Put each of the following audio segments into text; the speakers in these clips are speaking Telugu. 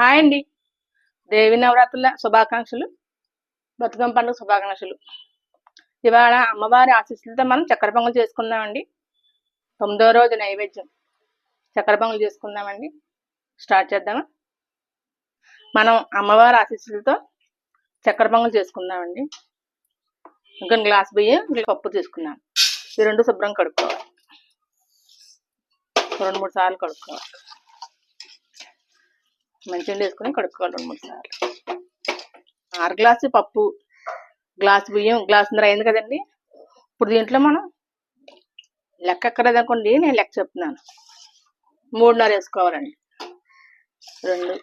హాయ్ అండి. దేవి నవరాత్రుల శుభాకాంక్షలు. బతుకమ్మ పండుగ శుభాకాంక్షలు. ఇవాళ అమ్మవారి ఆశీస్సులతో మనం చక్కెర పొంగల్ చేసుకుందామండి. తొమ్మిదో రోజు నైవేద్యం. చక్కెర పొంగల్ చేసుకుందామండి. స్టార్ట్ చేద్దామా? మనం అమ్మవారి ఆశీస్సులతో చక్కెర పొంగల్ చేసుకుందామండి. ఇంకా గ్లాస్ బియ్యం పప్పు తీసుకున్నాం ఈ రెండు శుభ్రం కడుక్కోవాలి. రెండు మూడు సార్లు కడుక్కోవాలి. మంచినీళ్ళు వేసుకుని కడుక్కోవాలి రెండు మూడు సార్లు. ఆరు గ్లాసు పప్పు గ్లాస్ బియ్యం గ్లాసున్నర అయింది కదండి. ఇప్పుడు దీంట్లో మనం లెక్క ఎక్కలేదు అనుకోండి నేను లెక్క చెప్తున్నాను. మూడున్నర వేసుకోవాలండి. రెండు.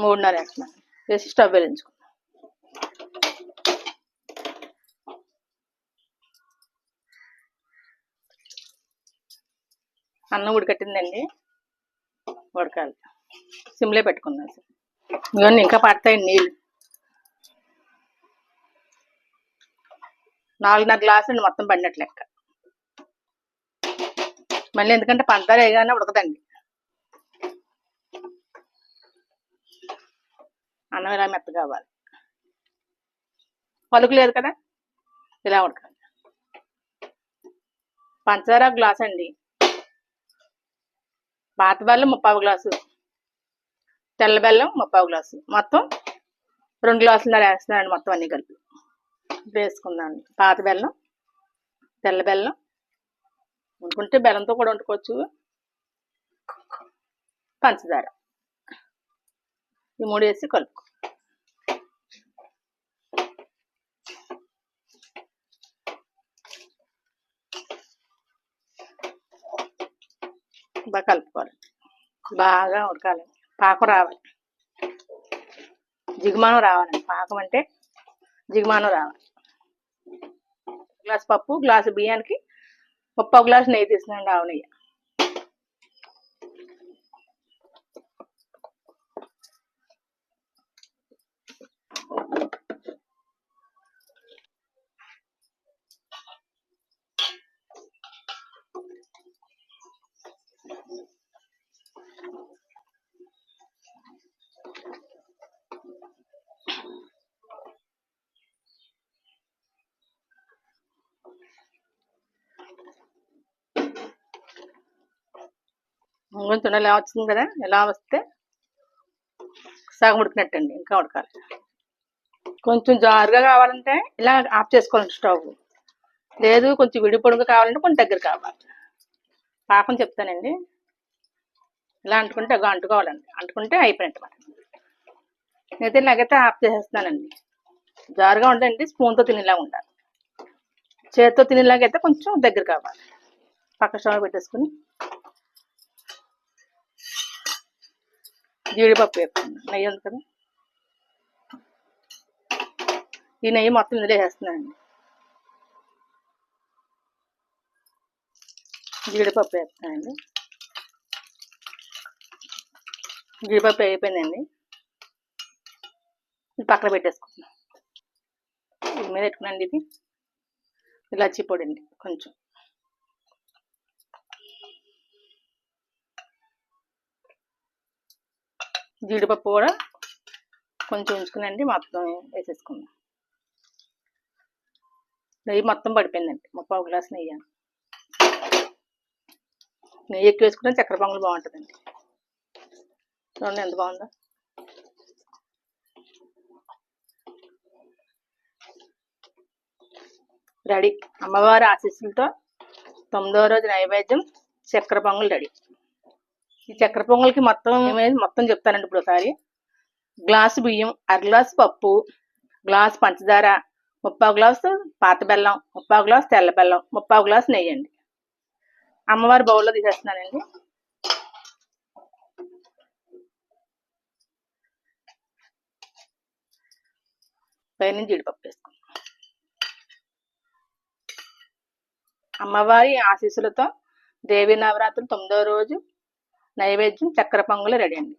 మూడున్నర వేస్తున్నాను. వేసి స్టవ్ వెలించుకున్నాను అన్నం ఉడకట్టిందండి. ఉడకాలి. సిమ్లే పెట్టుకుందాం ఇవన్నీ ఇంకా పడతాయి నీళ్ళు. నాలుగున్నర గ్లాసులు మొత్తం పడినట్లు లెక్క. మళ్ళీ ఎందుకంటే పంచదార వేయగానే ఉడకదండి. అన్నం ఇలా మెత్త కావాలి? పలుకు లేదు కదా? ఇలా ఉడకాలి. పంచదార ఒక గ్లాస్ అండి పాత బెల్లం ముప్పావు గ్లాసు. తెల్ల బెల్లం ముప్పావు గ్లాసు. మొత్తం రెండు గ్లాసులు వేస్తున్నానండి మొత్తం అన్ని కలిపి. వేసుకుందాం. పాత బెల్లం తెల్ల బెల్లం. వండుకుంటే బెల్లంతో కూడా వండుకోవచ్చు. పంచదార. ఈ మూడు వేసి కలుపుకో. బాగా కలుపుకోవాలి. బాగా ఉడకాలి. పాకం రావాలి. జిగుమానం రావాలండి పాకం అంటే జిగుమానం రావాలి. గ్లాస్ పప్పు గ్లాసు బియ్యానికి ముప్పై గ్లాసు నెయ్యి తీసుకున్నాండి ఆవు నెయ్యి ముందు తుండలు ఎలా వచ్చింది కదా ఇలా వస్తే సగం ఉడికినట్టండి ఇంకా ఉడకాలి. కొంచెం జారుగా కావాలంటే ఇలా ఆఫ్ చేసుకోవాలండి స్టవ్. లేదు కొంచెం విడి పొడుగు కావాలంటే కొంచెం దగ్గర కావాలి. పాకం చెప్తానండి. ఇలా అంటుకుంటే అగో అంటుకోవాలండి. అంటుకుంటే అయిపోయినట్టు మాట. నేనైతే ఇలాగైతే ఆఫ్ చేసేస్తున్నానండి. జారుగా ఉండండి స్పూన్తో తినేలా ఉండాలి. చేతితో తినేలాగైతే కొంచెం దగ్గర కావాలి. పక్క స్టవ్ పెట్టేసుకుని జీడిపప్పు వేసుకున్నాను నెయ్యి ఉంది కదా. ఈ నెయ్యి మొత్తం ఇందులో వేస్తున్నానండి. జీడిపప్పు వేస్తున్నానండి. జీడిపప్పు అయిపోయిందండి. ఇది పక్కన పెట్టేసుకుంటున్నాం ఇది మీద పెట్టుకున్నాండి ఇది. ఇలాచీ పొడి అండి కొంచెం. జీడిపప్పు కూడా కొంచెం ఉంచుకునండి మొత్తం వేసేసుకుందాం. నెయ్యి మొత్తం పడిపోయిందండి ముప్పై గ్లాస్ నెయ్యి నెయ్యి ఎక్కువ వేసుకుంటే చక్కెర పొంగలు బాగుంటుందండి. చూడండి ఎంత బాగుందో. రెడీ. అమ్మవారి ఆశీస్సులతో తొమ్మిదవ రోజు నైవేద్యం చక్కెర పొంగల్ రెడీ. ఈ చక్కెర పొంగల్కి మొత్తం మొత్తం చెప్తానండి ఇప్పుడు ఒకసారి. గ్లాసు బియ్యం అర గ్లాసు పప్పు గ్లాస్ పంచదార ముప్పావు గ్లాసు పాత బెల్లం ముప్పావు గ్లాసు తెల్ల బెల్లం ముప్పావు గ్లాసు నెయ్యి అండి. అమ్మవారి బౌల్లో తీసేస్తున్నానండి. పైన జీడిపప్పు వేసుకుంటాం అమ్మవారి ఆశీస్సులతో దేవీ నవరాత్రులు తొమ్మిదో రోజు నైవేద్యం చక్కెర పొంగలు రెడీ అండి.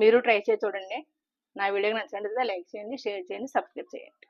మీరు ట్రై చేసి చూడండి. నా వీడియోకి నచ్చినట్లయితే లైక్ చేయండి షేర్ చేయండి సబ్స్క్రైబ్ చేయండి.